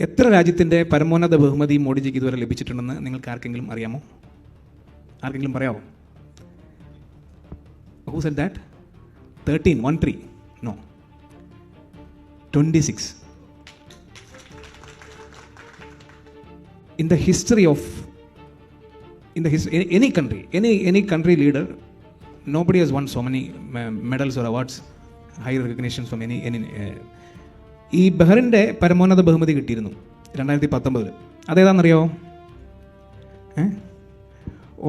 എത്ര രാജ്യത്തിന്റെ പരമോന്നത ബഹുമതി മോഡിജിക്ക് ഇതുവരെ ലഭിച്ചിട്ടുണ്ടെന്ന് നിങ്ങൾക്ക് ആർക്കെങ്കിലും അറിയാമോ? ആർക്കെങ്കിലും പറയാമോ who set that thirteen one three no twenty six in the history of in the history any country any any country leader nobody has won so many medals or awards high recognition from any any ഈ ബഹ്റിന്റെ പരമോന്നത ബഹുമതി കിട്ടിയിരുന്നു രണ്ടായിരത്തി പത്തൊമ്പതിൽ അതേതാണെന്നറിയോ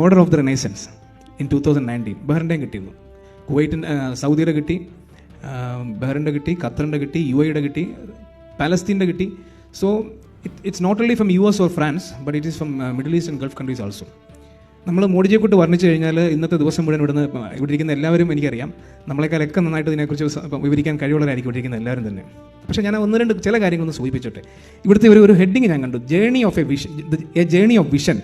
order of the renaissance in two thousand nineteen ബഹ്റിന്റെയും കിട്ടിയിരുന്നു. കുവൈറ്റിന്റെ സൗദിയുടെ കിട്ടി ബഹ്റിന്റെ കിട്ടി ഖത്തറിന്റെ കിട്ടി യു എയുടെ കിട്ടി പാലസ്തീന്റെ കിട്ടി. So it it's not only from U S or France but it is from Middle East and Gulf countries also നമ്മൾ മോഡിജിയെ കൊണ്ട് വർണിച്ചു കഴിഞ്ഞാൽ ഇന്നത്തെ ദിവസം മുഴുവൻ ഇവിടുന്ന് ഇവിടെ ഇരിക്കുന്ന എല്ലാവരും എനിക്കറിയാം. നമ്മളെക്കാളൊക്കെ നന്നായിട്ട് ഇതിനെക്കുറിച്ച് വിവരിക്കാൻ കഴിവുള്ളവരായിരിക്കും ഇവിടെ ഇരിക്കുന്ന എല്ലാവരും തന്നെ. പക്ഷേ ഞാൻ ഒന്ന് രണ്ട് ചില കാര്യങ്ങളൊന്ന് സൂചിപ്പിച്ചോട്ടെ. ഇവിടുത്തെ ഒരു ഒരു ഹെഡിങ് ഞാൻ കണ്ടു. Journey of a vision a journey of vision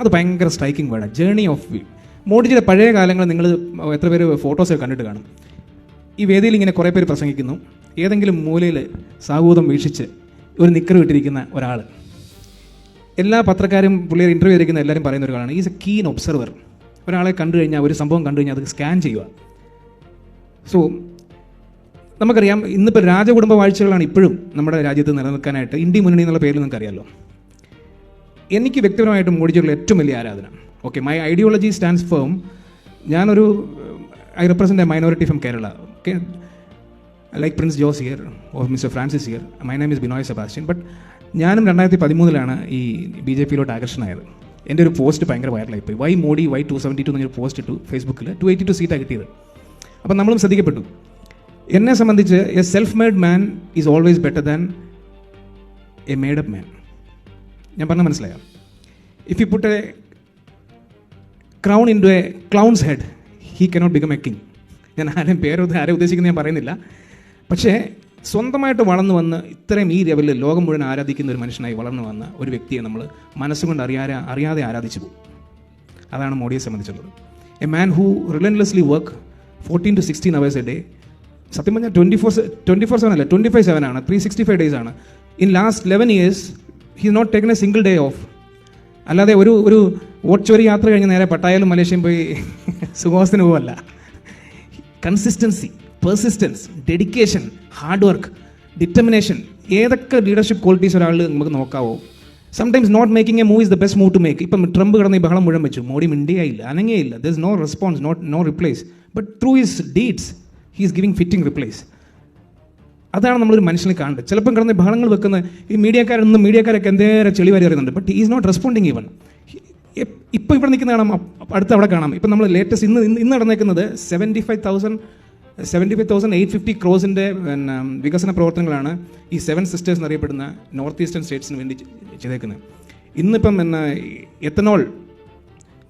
അത് ഭയങ്കര സ്ട്രൈക്കിംഗ് വേണം ജേണി ഓഫ് മോഡിജിയുടെ പഴയ കാലങ്ങൾ നിങ്ങൾ എത്ര പേര് ഫോട്ടോസ് കണ്ടിട്ട് കാണും. ഈ വേദിയിൽ ഇങ്ങനെ കുറേ പേര് പ്രസംഗിക്കുന്നു. ഏതെങ്കിലും മൂലയിൽ സാഹൂതം വീക്ഷിച്ച് ഒരു നിക്കർ വിട്ടിരിക്കുന്ന ഒരാൾ എല്ലാ പത്രക്കാരും പുള്ളിയെ ഇന്റർവ്യൂ ചെയ്തിരിക്കുന്ന എല്ലാവരും പറയുന്ന ഒരു കാര്യമാണ് ഈസ് എ കീൻ ഒബ്സർവർ ഒരാളെ കണ്ടു കഴിഞ്ഞാൽ ഒരു സംഭവം കണ്ടു കഴിഞ്ഞാൽ അത് സ്കാൻ ചെയ്യുക. സോ നമുക്കറിയാം ഇന്നിപ്പോൾ രാജകുടുംബ വാഴ്ചകളാണ് ഇപ്പോഴും നമ്മുടെ രാജ്യത്ത് നിലനിൽക്കാനായിട്ട്. ഇന്ത്യ മുന്നണി എന്നുള്ള പേരിൽ നിങ്ങൾക്കറിയാമല്ലോ എനിക്ക് വ്യക്തിപരമായിട്ട് മോഡിജിയുള്ള ഏറ്റവും വലിയ ആരാധന. Okay my ideology stands firm ഞാനൊരു I represent a minority from Kerala okay like Prince Jose here or mister Francis here my name is Binoy Sebastian but ഞാനും രണ്ടായിരത്തി പതിമൂന്നിലാണ് ഈ ബി ജെ പിയിലോട്ട് ആകർഷണമായത് എന്റെ ഒരു പോസ്റ്റ് ഭയങ്കര വൈറലായിപ്പോയി why Modi why two seventy two എന്നൊരു post ഇട്ടു ഫേസ്ബുക്കിൽ to eighty to സീറ്റാണ് കിട്ടിയത്. അപ്പം നമ്മളും ശ്രദ്ധിക്കപ്പെട്ടു. എന്നെ സംബന്ധിച്ച് a self made man is always better than a made up man ഞാൻ പറഞ്ഞ മനസ്സിലായോ? If you put a crown into a clown's head he cannot become a king ഞാൻ ആരെയും പേരോ ആരെ ഉദ്ദേശിക്കുന്നത് ഞാൻ പറയുന്നില്ല. പക്ഷേ സ്വന്തമായിട്ട് വളർന്നു വന്ന് ഇത്രയും ഈ ലെവലിൽ ലോകം മുഴുവൻ ആരാധിക്കുന്ന ഒരു മനുഷ്യനായി വളർന്നു വന്ന ഒരു വ്യക്തിയെ നമ്മൾ മനസ്സുകൊണ്ട് അറിയാതെ അറിയാതെ ആരാധിച്ചു പോകും. അതാണ് മോഡിയെ സംബന്ധിച്ചുള്ളത്. A man who relentlessly work fourteen to sixteen hours a day സത്യം പറഞ്ഞാൽ twenty four twenty four seven അല്ല ട്വന്റി ഫൈവ് സെവൻ ആണ് ത്രീ സിക്സ്റ്റി ഫൈവ് ഡേയ്സ് ആണ് in last eleven years he not taken a single day off അല്ലാതെ ഒരു ഒരു vote ചോരി യാത്ര കഴിഞ്ഞ് നേരെ പട്ടായാലും മലേഷ്യയും പോയി സുഖവാസത്തിന് പോവല്ല. Consistency persistence dedication hard work determination ഏതൊക്കെ ലീഡർഷിപ്പ് ക്വാളിറ്റീസ് ഒരാൾ നമുക്ക് നോക്കാവോ? Sometimes not making a move is the best move to make ഇപ്പം ട്രംപ് കിടന്ന് ഈ ബഹളം മുഴുവൻ വെച്ചു. മോഡി മിണ്ടിയായില്ല അനങ്ങേയില്ല there is no response not no replies but through his deeds he is giving fitting replies അതാണ് നമ്മളൊരു മനുഷ്യനെ കാണേണ്ടത്. ചിലപ്പം കിടന്ന് ബഹളങ്ങൾ വെക്കുന്ന ഈ മീഡിയക്കാരൊന്നും മീഡിയക്കാരൊക്കെ എന്തേരം ചെളി വരെ അറിയുന്നുണ്ട് but is not responding even ഇപ്പോൾ ഇവിടെ നിൽക്കുന്ന കാണാം. അടുത്ത് അവിടെ കാണാം. ഇപ്പം നമ്മൾ ലേറ്റസ്റ്റ് ഇന്ന് ഇന്ന് നടന്നേക്കുന്നത് seventy five thousand seventy five thousand eight fifty ക്രോസിന്റെ പിന്നെ വികസന പ്രവർത്തനങ്ങളാണ് ഈ സെവൻ സിസ്റ്റേഴ്സ് എന്നറിയപ്പെടുന്ന നോർത്ത് ഈസ്റ്റേൺ സ്റ്റേറ്റ്സിന് വേണ്ടി ചെയ്തേക്കുന്നത്. ഇന്നിപ്പം പിന്നെ എത്തനോൾ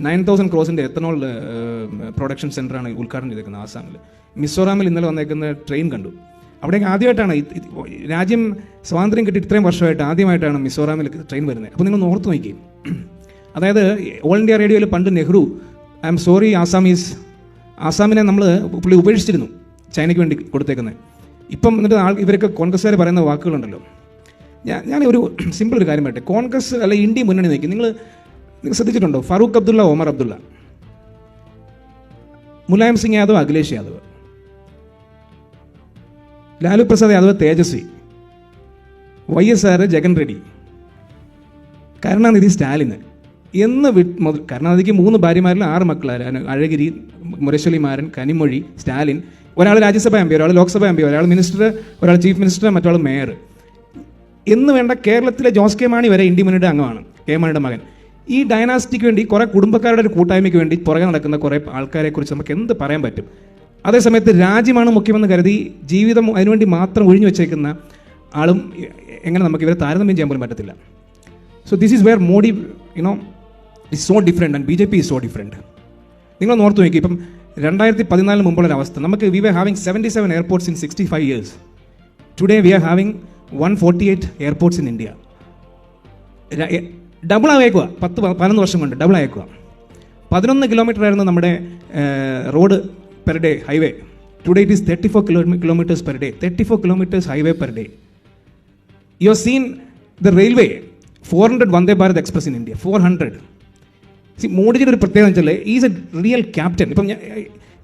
നയൻ തൗസൻഡ് ക്രോസിന്റെ എത്തനോൾ പ്രൊഡക്ഷൻ സെന്ററാണ് ഉദ്ഘാടനം ചെയ്തേക്കുന്നത് ആസാമിൽ മിസോറാമിൽ ഇന്നലെ വന്നേക്കുന്ന ട്രെയിൻ കണ്ടു. അവിടേക്ക് ആദ്യമായിട്ടാണ് രാജ്യം സ്വാതന്ത്ര്യം കിട്ടി ഇത്രയും വർഷമായിട്ട് ആദ്യമായിട്ടാണ് മിസോറാമിൽ ട്രെയിൻ വരുന്നത്. അപ്പോൾ നിങ്ങൾ ഓർത്ത് നോക്കി അതായത് ഓൾ ഇന്ത്യ റേഡിയോയിൽ പണ്ട് Nehru I M sorry Assamese ആസാമിനെ നമ്മൾ പുള്ളി ഉപേക്ഷിച്ചിരുന്നു. ചൈനയ്ക്ക് വേണ്ടി കൊടുത്തേക്കുന്നത് ഇപ്പം എന്നിട്ട് ആൾ ഇവരൊക്കെ കോൺഗ്രസ്സുകാർ പറയുന്ന വാക്കുകളുണ്ടല്ലോ. ഞാൻ ഞാൻ ഒരു സിമ്പിൾ ഒരു കാര്യം പറയട്ടെ. കോൺഗ്രസ് അല്ലെ ഇന്ത്യ മുന്നണി നയിക്കും നിങ്ങൾ നിങ്ങൾ ശ്രദ്ധിച്ചിട്ടുണ്ടോ? Farooq Abdullah Omar Abdullah. Mulayam Singh Yadav Akhilesh Yadav. Lalu Prasad Yadav Tejashwi. Y S R Jagan Reddy. Karunanidhi സ്റ്റാലിന്. എന്ന് വി- മുതൽ കരുണാനിധിക്ക് മൂന്ന് ഭാര്യമാരിൽ ആറ് മക്കളായിരുന്നു അഴഗിരി മുരശ്വലിമാരൻ കനിമൊഴി സ്റ്റാലിൻ. ഒരാൾ രാജ്യസഭ എം പി ഒരാൾ ലോക്സഭ എം പി ഒരാൾ മിനിസ്റ്റർ ഒരാൾ ചീഫ് മിനിസ്റ്റർ മറ്റൊരാൾ മേയർ. എന്ന് വേണ്ട കേരളത്തിലെ ജോസ് കെ മാണി വരെ ഇന്ത്യ മുന്നണിയുടെ അംഗമാണ് കെ മാണിയുടെ മകൻ. ഈ ഡയനാസ്റ്റിക്ക് വേണ്ടി കുറേ കുടുംബക്കാരുടെ ഒരു കൂട്ടായ്മയ്ക്ക് വേണ്ടി പുറകെ നടക്കുന്ന കുറേ ആൾക്കാരെക്കുറിച്ച് നമുക്ക് എന്ത് പറയാൻ പറ്റും? അതേസമയത്ത് രാജ്യമാണ് മുഖ്യമെന്ന് കരുതി ജീവിതം അതിനുവേണ്ടി മാത്രം ഒഴിഞ്ഞു വെച്ചേക്കുന്ന ആളും എങ്ങനെ നമുക്ക് ഇവരെ താരതമ്യം ചെയ്യാൻ പോലും പറ്റത്തില്ല. So this is where Modi you know is so different and B J P is so different നിങ്ങൾ ഓർത്ത് നോക്കി ഇപ്പം രണ്ടായിരത്തി പതിനാലിന് മുമ്പുള്ള അവസ്ഥ. നമുക്ക് we were having seventy seven airports in sixty five years today we are having one forty eight airports in India double ആയേക്കുക പത്ത് പതിനൊന്ന് വർഷം കൊണ്ട് ഡബിൾ ആയേക്കുക പതിനൊന്ന് കിലോമീറ്റർ ആയിരുന്നു നമ്മുടെ road per day highway today it is thirty four kilo kilometres per day thirty four kilometres highway per day you have seen the railway four hundred Vande Bharat express in India four hundred C മോഡിജിയുടെ ഒരു പ്രത്യേകത വെച്ചാൽ is A real captain. ഇപ്പം ഞാൻ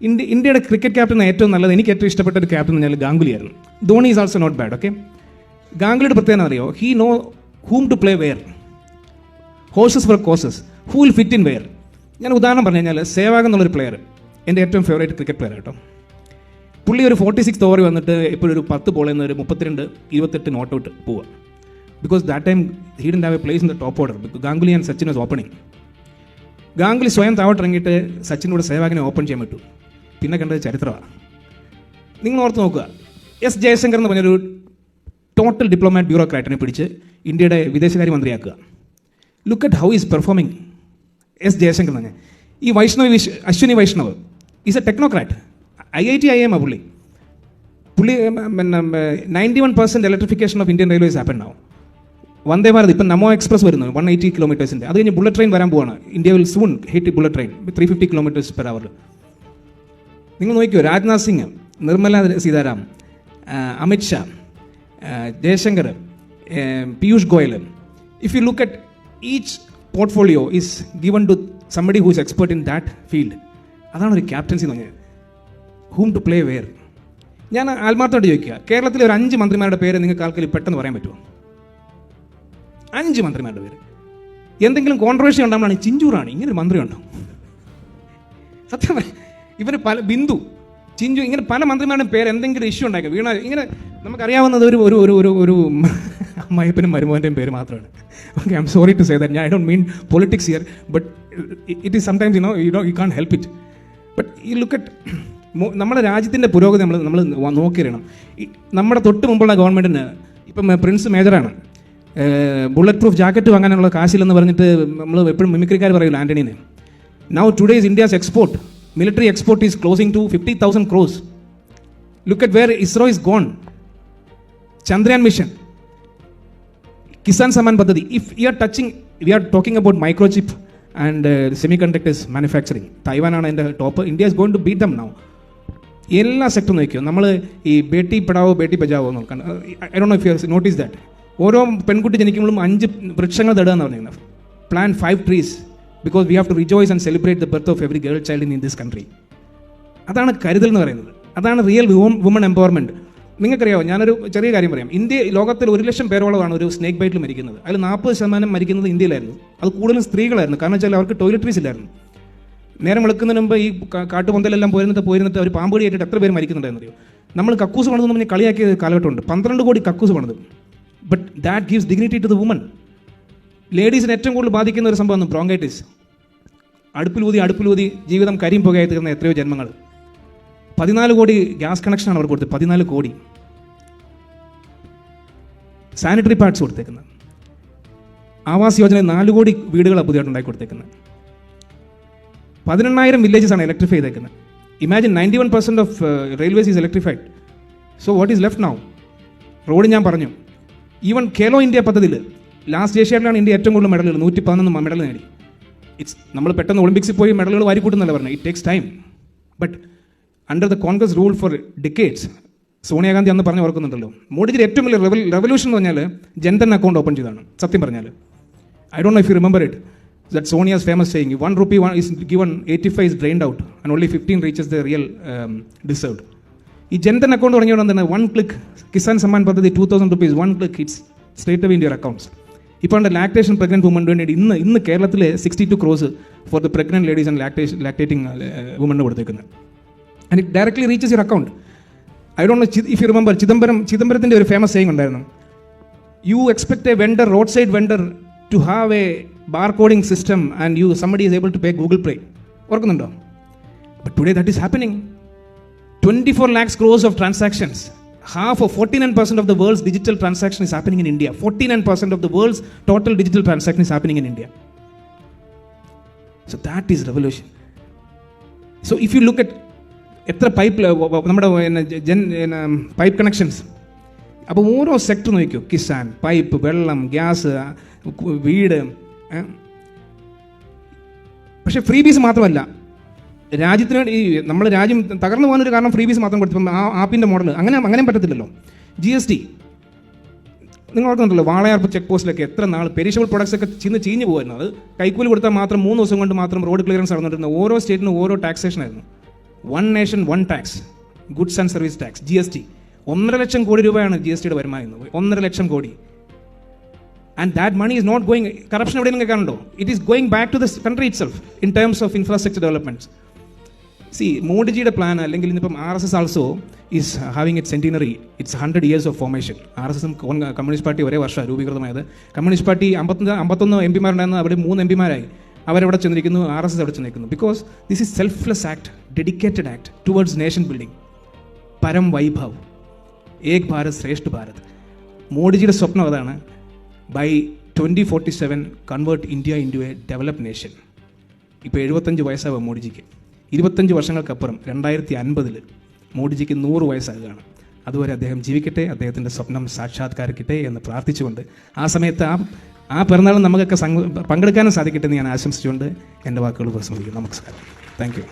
India ഇന്ത്യയുടെ cricket captain ഏറ്റവും നല്ലത് എനിക്ക് ഏറ്റവും ഇഷ്ടപ്പെട്ട ഒരു ക്യാപ്റ്റൻ എന്ന് പറഞ്ഞാൽ ഗാംഗുലി ആയിരുന്നു. Dhoni is also not bad okay? ഗാംഗുലിയുടെ പ്രത്യേകത അറിയോ? He know whom to play where horses for courses who will fit in where ഞാൻ ഉദാഹരണം പറഞ്ഞു കഴിഞ്ഞാൽ സേവാഗ് എന്നുള്ളൊരു പ്ലെയർ എന്റെ ഏറ്റവും ഫേവറേറ്റ് ക്രിക്കറ്റ് പ്ലെയർ കേട്ടോ. പുള്ളി ഒരു ഫോർട്ടി സിക്സ് ഓവർ വന്നിട്ട് ഇപ്പോൾ ഒരു പത്ത് ബോളിൽ നിന്ന് ഒരു മുപ്പത്തിരണ്ട് ഇരുപത്തെട്ട് നോട്ട് ഔട്ട് പോവുക because that time he didn't have a place in the top order Ganguly and Sachin was opening Ganguly സ്വയം താവട്ടിറങ്ങിയിട്ട് സച്ചിനോട് സേവാഗിനെ ഓപ്പൺ ചെയ്യാൻ പറ്റൂ. പിന്നെ കണ്ടത് ചരിത്രമാണ്. നിങ്ങൾ ഓർത്ത് നോക്കുക. എസ് ജയശങ്കർ എന്ന് പറഞ്ഞൊരു ടോട്ടൽ ഡിപ്ലോമാറ്റ് ബ്യൂറോക്രാറ്റിനെ പിടിച്ച് ഇന്ത്യയുടെ വിദേശകാര്യമന്ത്രിയാക്കുക look at how is performing S Jaishankar തന്നെ ഈ വൈഷ്ണവ് വിശ് Ashwini Vaishnaw is a technocrat I I T I M ആ പുള്ളി. പുള്ളി പിന്നെ ninety one percent electrification of Indian railways happen ആവും വന്ദേ ഭാരത് ഇപ്പം നമോ എക്സ്പ്രസ് വരുന്നു വൺ എയ്റ്റി കിലോമീറ്റേഴ്സിന്റെ അത് കഴിഞ്ഞ് ബുള്ളറ്റ് ട്രെയിൻ വരാൻ പോവാണ്. India will soon hit bullet train three fifty kilometres per hour നിങ്ങൾ നോക്കിയോ Rajnath Singh Nirmala Sitharam Amit Shah Jaishankar Piyush Goyal. If you look at each portfolio is given to somebody who's expert in that field അതാണ് ഒരു captaincy എന്ന് പറഞ്ഞത്. ഹൂം to play wear ഞാൻ ആത്മാർത്ഥമായിട്ട് ചോദിക്കുക കേരളത്തിലെ ഒരു അഞ്ച് മന്ത്രിമാരുടെ പേര് നിങ്ങൾക്ക് ആൾക്കാർ പെട്ടെന്ന് പറയാൻ പറ്റുമോ? അഞ്ച് മന്ത്രിമാരുടെ പേര്. എന്തെങ്കിലും കോൺട്രവേഴ്സി ഉണ്ടാകുമ്പോഴാണ് ചിഞ്ചൂറാണ്. ഇങ്ങനെ ഒരു മന്ത്രി ഉണ്ടോ? സത്യം പറയാം ഇവർ പല ബിന്ദു ചിഞ്ചു ഇങ്ങനെ പല മന്ത്രിമാരുടെയും പേര് എന്തെങ്കിലും ഇഷ്യൂ ഉണ്ടാക്കുക വീണ ഇങ്ങനെ നമുക്കറിയാവുന്നത് ഒരു ഒരു ഒരു ഒരു ഒരു അമ്മായപ്പനും മരുമോന്റെയും പേര് മാത്രമാണ്. Okay I am sorry to say that ഞാൻ I don't mean politics here but it is sometimes you know you know you can't help it but ഈ ലുക്ക് അറ്റ് നമ്മുടെ രാജ്യത്തിന്റെ പുരോഗതി നമ്മൾ നമ്മൾ നോക്കിയറിയണം നമ്മുടെ തൊട്ട് മുമ്പുള്ള ഗവൺമെന്റിന് ഇപ്പം പ്രിൻസ് മേജറാണ് ബുള്ളറ്റ് പ്രൂഫ് ജാക്കറ്റ് വാങ്ങാനുള്ള കാശില്ലെന്ന് പറഞ്ഞിട്ട് നമ്മൾ എപ്പോഴും മിമിക്രിക്കാർ പറയുമല്ലോ ആന്റണീനെ now today's India's export military export is closing to fifty thousand crores look at where ISRO is gone Chandrayaan mission Kisan Samman പദ്ധതി if you are touching we are talking about microchip and semiconductors manufacturing തൈവാനാണ് എന്റെ top India is going to beat them now എല്ലാ സെക്ടറും നോക്കിയോ? നമ്മൾ ഈ ബേട്ടി പടാവോ ബേട്ടി ബജാവോ നോക്കാൻ I don't know if you notice that ഓരോ പെൺകുട്ടി ജനിക്കുമ്പോഴും അഞ്ച് വൃക്ഷങ്ങൾ നടുക എന്ന് plan five trees because we have to rejoice and celebrate the birth of every girl child in in this country അതാണ് കരുതൽ എന്ന് പറയുന്നത്. അതാണ് റിയൽ വുമൺ എംപവർമെന്റ് നിങ്ങൾക്കറിയാമോ ഞാനൊരു ചെറിയ കാര്യം പറയാം. ഇന്ത്യ ലോകത്തിൽ ഒരു ലക്ഷം പേരോളമാണ് ഒരു സ്നേക്ക് ബൈറ്റിൽ മരിക്കുന്നത്. അതിൽ നാൽപ്പത് ശതമാനം മരിക്കുന്നത് ഇന്ത്യയിലായിരുന്നു. അത് കൂടുതലും സ്ത്രീകളായിരുന്നു. കാരണം വെച്ചാൽ അവർക്ക് ടോയ്ലറ്ററീസ് ഇല്ലായിരുന്നു. നേരം വെളുക്കുന്നതിന് മുമ്പ് ഈ കാട്ടുപന്തലെല്ലാം പോയിരുന്നിട്ട് പോയിരുന്നിട്ട് അവർ പാമ്പ് ആയിട്ട് എത്ര പേര് മരിക്കുന്നുണ്ടായിരുന്നു നമ്മൾ കക്കൂസ് പണിതെന്ന് പറഞ്ഞ് കളിയാക്കിയ കാലഘട്ടമുണ്ട്. പന്ത്രണ്ട് കോടി കക്കൂസ് പണിത്. But that gives dignity to the woman ലേഡീസിനെ ഏറ്റവും കൂടുതൽ ബാധിക്കുന്ന ഒരു സംഭവമാണ് ബ്രോങ്കൈറ്റിസ് അടുപ്പിലൂതി അടുപ്പിലൂതി ജീവിതം കരിയും പുകയായി തീർന്ന എത്രയോ ജന്മങ്ങൾ. പതിനാല് കോടി ഗ്യാസ് കണക്ഷനാണ് അവർ കൊടുത്തത്. പതിനാല് കോടി. സാനിറ്ററി പാഡ്സ് കൊടുത്തേക്കുന്നത്. ആവാസ് യോജന നാല് കോടി വീടുകളാണ് പുതിയതായിട്ട് ഉണ്ടാക്കി കൊടുത്തേക്കുന്നത്. പതിനെണ്ണായിരം വില്ലേജസ് ആണ് ഇലക്ട്രിഫൈ ചെയ്തേക്കുന്നത്. Imagine ninety one percent of railways is electrified so what is left now road ഞാൻ പറഞ്ഞു. ഈവൻ ഖേലോ ഇന്ത്യ പദ്ധതിയിൽ ലാസ്റ്റ് ഏഷ്യയിലാണ് ഇന്ത്യ ഏറ്റവും കൂടുതൽ മെഡലുകൾ നൂറ്റി പതിനൊന്ന് മെഡൽ നേടി. ഇറ്റ്സ് നമ്മൾ പെട്ടെന്ന് ഒളിമ്പിക്സിൽ പോയി മെഡലുകൾ വാരിക്കൂട്ടുന്നല്ല പറഞ്ഞു? It takes time but under the Congress rule for decades Sonia Gandhi അന്ന് പറഞ്ഞ് ഓർക്കുന്നുണ്ടല്ലോ. മോഡിജിയുടെ ഏറ്റവും വലിയ റെവൽ റെവല്യൂഷൻ എന്ന് പറഞ്ഞാൽ ജൻധൻ അക്കൗണ്ട് ഓപ്പൺ ചെയ്താണ് സത്യം പറഞ്ഞാൽ I don't know if you remember it that Sonia's famous saying one rupee one is given eighty five is drained out and only fifteen reaches the real deserved ഈ Jan Dhan account തുടങ്ങിയോണ്ട് എന്താണ്? One click Kisan Samman പദ്ധതി two thousand rupees one click it's straight away India accounts ഇപ്പോൾ lactation pregnant വുമന് വേണ്ടി ഇന്ന് ഇന്ന് കേരളത്തിൽ sixty two crores for the pregnant ladies and lactation lactating woman കൊടുത്തേക്കുന്നത് and it directly reaches your account I don't know if you remember Chidambaram ചിദംബരത്തിന്റെ ഒരു famous saying ഉണ്ടായിരുന്നു. You expect a vendor road side vendor to have a bar coding system and you somebody is able to pay Google Pay ഓർക്കുന്നുണ്ടോ? But today that is happening 24 lakhs crores of transactions. Half of 49% of the world's digital transaction is happening in India. 49% of the world's total digital transaction is happening in India. So that is revolution. So if you look at എത്ര pipe നമ്മുടെ Jan pipe connections അപ്പോൾ ഓരോ sector നോക്കിയോ Kisan pipe വെള്ളം gas വീട് ഏ? പക്ഷേ free ബീസ് മാത്രമല്ല രാജ്യത്തിന് ഈ നമ്മൾ രാജ്യം തകർന്നു പോകാൻ ഒരു കാരണം ഫ്രീ ബീസ് മാത്രം കൊടുത്തപ്പം ആ ആപ്പിന്റെ മോഡൽ അങ്ങനെ അങ്ങനെ പറ്റത്തില്ലല്ലോ. ജി എസ് ടി നിങ്ങൾ ഓർക്കുന്നുണ്ടല്ലോ വാളയാർപ്പ് ചെക്ക് പോസ്റ്റിലൊക്കെ എത്ര നാൾ പെരിഷബിൾ പ്രൊഡക്ട്സ് ഒക്കെ ചിന്ന് ചീഞ്ഞ് പോകുമായിരുന്നു അത് കൈക്കൂലി കൊടുത്താൽ മാത്രം മൂന്ന് ദിവസം കൊണ്ട് മാത്രം റോഡ് ക്ലിയറൻസ് നടന്നിരുന്ന ഓരോ സ്റ്റേറ്റിനും ഓരോ ടാക്സേഷൻ ആയിരുന്നു. One nation one tax goods and service tax G S T ഒന്നര ലക്ഷം കോടി രൂപയാണ് ജി എസ് ടിയുടെ വരുമാനം ഒന്നര ലക്ഷം കോടി. And that money is not going corruption എവിടെയെങ്കിലും കാണുന്നുണ്ടോ? It is going back to the country itself in terms of infrastructure developments see മോഡിജിയുടെ plan അല്ലെങ്കിൽ ഇന്നിപ്പം R S S also is having it centenary it's hundred years of formation R S എസും communist party ഒരേ വർഷം രൂപീകൃതമായത്. Communist party അമ്പത്തൊന്ന് അമ്പത്തൊന്ന് M പിമാരുണ്ടായിരുന്ന അവിടെ മൂന്ന് M പിമാരായി അവരവിടെ ചെന്നിരിക്കുന്നു ആർ എസ് എസ് അവിടെ ചെന്നിരിക്കുന്നു. Because this is selfless act dedicated act towards nation building പരം വൈഭവ് ഏക് ഭാരത് ശ്രേഷ്ഠ ഭാരത്. മോഡിജിയുടെ സ്വപ്നം അതാണ് by twenty forty seven convert India into a develop nation ഇപ്പോൾ എഴുപത്തഞ്ച് വയസ്സാവും മോഡിജിക്ക്. ഇരുപത്തഞ്ച് വർഷങ്ങൾക്കപ്പുറം രണ്ടായിരത്തി അൻപതിൽ മോഡിജിക്ക് നൂറ് വയസ്സാകുകയാണ്. അതുവരെ അദ്ദേഹം ജീവിക്കട്ടെ അദ്ദേഹത്തിന്റെ സ്വപ്നം സാക്ഷാത്കാരിക്കട്ടെ എന്ന് പ്രാർത്ഥിച്ചുകൊണ്ട് ആ സമയത്ത് ആ ആ പിറന്നാൾ നമുക്കൊക്കെ പങ്കെടുക്കാനും സാധിക്കട്ടെ എന്ന് ഞാൻ ആശംസിച്ചുകൊണ്ട് എന്റെ വാക്കുകൾ ഉപസംഹരിക്കുന്നു നമസ്കാരം. Thank you